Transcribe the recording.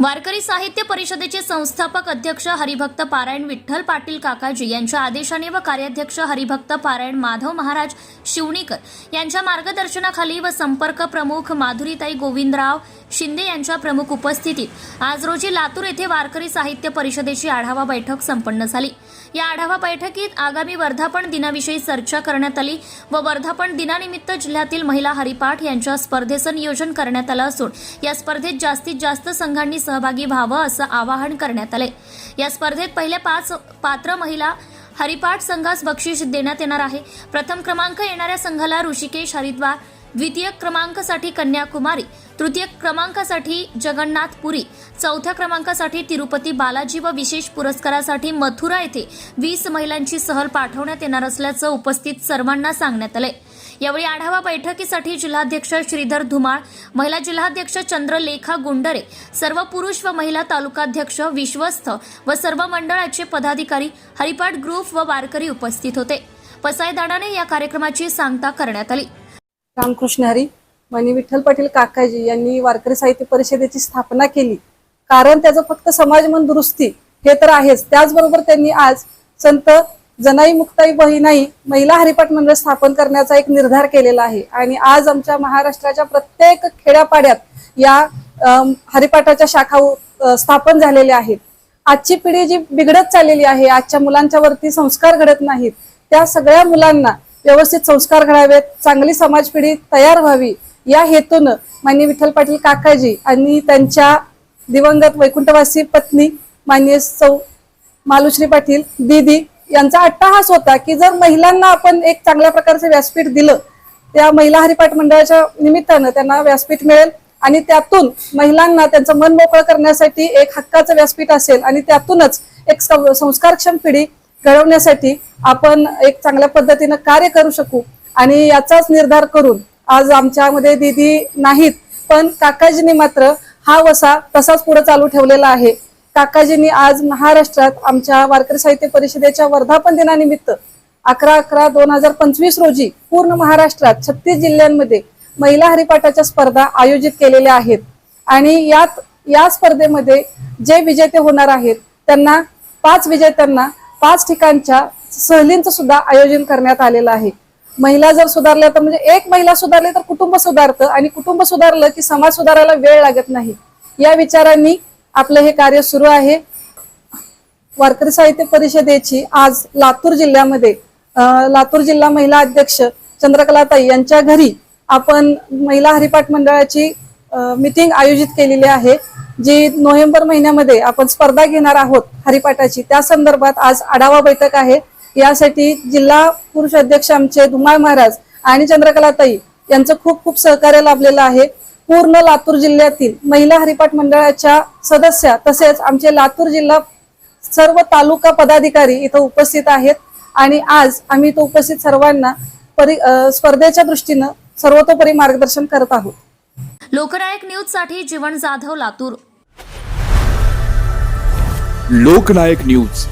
वारकरी साहित्य परिषदेचे संस्थापक अध्यक्ष हरिभक्त पारायण विठ्ठल पाटील काकाजी यांच्या आदेशाने व कार्याध्यक्ष हरिभक्त पारायण माधव महाराज शिवणीकर यांच्या मार्गदर्शनाखाली व संपर्क प्रमुख माधुरीताई गोविंदराव शिंदे यांच्या प्रमुख उपस्थितीत आज रोजी लातूर येथे वारकरी साहित्य परिषदेची आढावा बैठक संपन्न झाली. या आढावा बैठकीत आगामी वर्धापन दिनाविषयी चर्चा करण्यात आली व वर्धापन दिनानिमित्त जिल्ह्यातील महिला हरिपाठ यांच्या स्पर्धेचं नियोजन करण्यात आलं असून या स्पर्धेत जास्तीत जास्त संघांनी सहभागी व्हावं असं आवाहन करण्यात आले या स्पर्धेत पहिल्या पाच पात्र महिला हरिपाठ संघास बक्षीस देण्यात येणार आहे. प्रथम क्रमांक येणाऱ्या संघाला ऋषिकेश हरिद्वार द्वितीय क्रमांकासाठी कन्याकुमारी तृतीय क्रमांकासाठी जगन्नाथपुरी चौथ्या क्रमांकासाठी तिरुपती बालाजी व विशेष पुरस्कारासाठी मथुरा येथे वीस महिलांची सहल पाठवण्यात येणार असल्याचं उपस्थित सर्वांना सांगण्यात आलंय. यावेळी आढावा बैठकीसाठी जिल्हाध्यक्ष श्रीधर धुमाळ महिला जिल्हाध्यक्ष चंद्रलेखा गुंडरे सर्व पुरुष व महिला तालुकाध्यक्ष विश्वस्त व सर्व मंडळाचे पदाधिकारी हरिपाठ ग्रुप व वारकरी उपस्थित होते. पसायदानाने या कार्यक्रमाची सांगता करण्यात आली. रामकृष्ण हरी मनी विठ्ठल पाटील काकाजी यांनी वारकरी साहित्य परिषदेची स्थापना केली. कारण त्याचं फक्त समाजमन दुरुस्ती हे तर आहेच. त्याचबरोबर त्यांनी आज संत जनाई मुक्ताई बहिणाई महिला हरिपाठ मंडळ स्थापन करण्याचा एक निर्धार केलेला आहे. आणि आज आमच्या महाराष्ट्राच्या प्रत्येक खेड्यापाड्यात या हरिपाठाच्या शाखा स्थापन झालेल्या आहेत. आजची पिढी जी बिघडत चाललेली आहे आजच्या मुलांच्या वरती संस्कार घडत नाहीत त्या सगळ्या मुलांना व्यवस्थित संस्कार घडावेत चांगली समाज पिढी तयार व्हावी या हेतून माननीय विठ्ठल पाटील काकाजी आणि त्यांच्या दिवंगत वैकुंठवासी पत्नी माननीय सौ मालुश्री पाटील दीदी यांचा अट्टाहास होता की जर महिलांना आपण एक चांगल्या प्रकारचं व्यासपीठ दिलं त्या महिला हरिपाठ मंडळाच्या निमित्तानं त्यांना व्यासपीठ मिळेल आणि त्यातून महिलांना त्यांचं मन मोकळं करण्यासाठी एक हक्काचं व्यासपीठ असेल आणि त्यातूनच एक सं- संस्कारक्षम पिढी घडवण्यासाठी आपण एक चांगल्या पद्धतीनं कार्य करू शकू. आणि याचाच निर्धार करून आज आमच्यामध्ये दिदी नाहीत पण काकाजींनी मात्र हा वसा तसाच पुढे चालू ठेवलेला आहे. काकाजींनी आज महाराष्ट्रात आमच्या वारकरी साहित्य परिषदेच्या वर्धापन दिनानिमित्त अकरा अकरा दोन हजार पंचवीस रोजी पूर्ण महाराष्ट्रात छत्तीस जिल्ह्यांमध्ये महिला हरिपाठाच्या स्पर्धा आयोजित केलेल्या आहेत. आणि यात या स्पर्धेमध्ये जे विजेते होणार आहेत त्यांना पाच विजेत्यांना पाच ठिकाणच्या सहलींचं सुद्धा आयोजन करण्यात आलेलं आहे. महिला जर सुधारल्या तर म्हणजे एक महिला सुधारली तर कुटुंब सुधारतं आणि कुटुंब सुधारलं की समाज सुधारायला वेळ लागत नाही. या विचारांनी आपलं हे कार्य सुरू आहे. वारकरी साहित्य परिषदेची आज लातूर जिल्ह्यामध्ये लातूर जिल्हा महिला अध्यक्ष चंद्रकलाताई यांच्या घरी आपण महिला हरिपाठ मंडळाची मिटिंग आयोजित केलेली आहे. जी नोव्हेंबर महिन्यामध्ये आपण स्पर्धा घेणार आहोत हरिपाठाची त्या संदर्भात आज आढावा बैठक आहे. यासाठी जिल्हा पुरुष अध्यक्ष आमचे धुमाळ महाराज आणि चंद्रकलाताई यांचं खूप खूप सहकार्य लाभलेलं आहे. पूर्ण लातूर जिल्ह्यातील महिला हरिपाठ मंडळाच्या सदस्या तसेच आमचे लातूर जिल्हा सर्व तालुका पदाधिकारी इथं उपस्थित आहेत. आणि आज आम्ही इथं उपस्थित सर्वांना परि स्पर्धेच्या दृष्टीनं सर्वतोपरी मार्गदर्शन करत आहोत. लोकनायक न्यूजसाठी जीवन जाधव लातूर. लोकनायक न्यूज.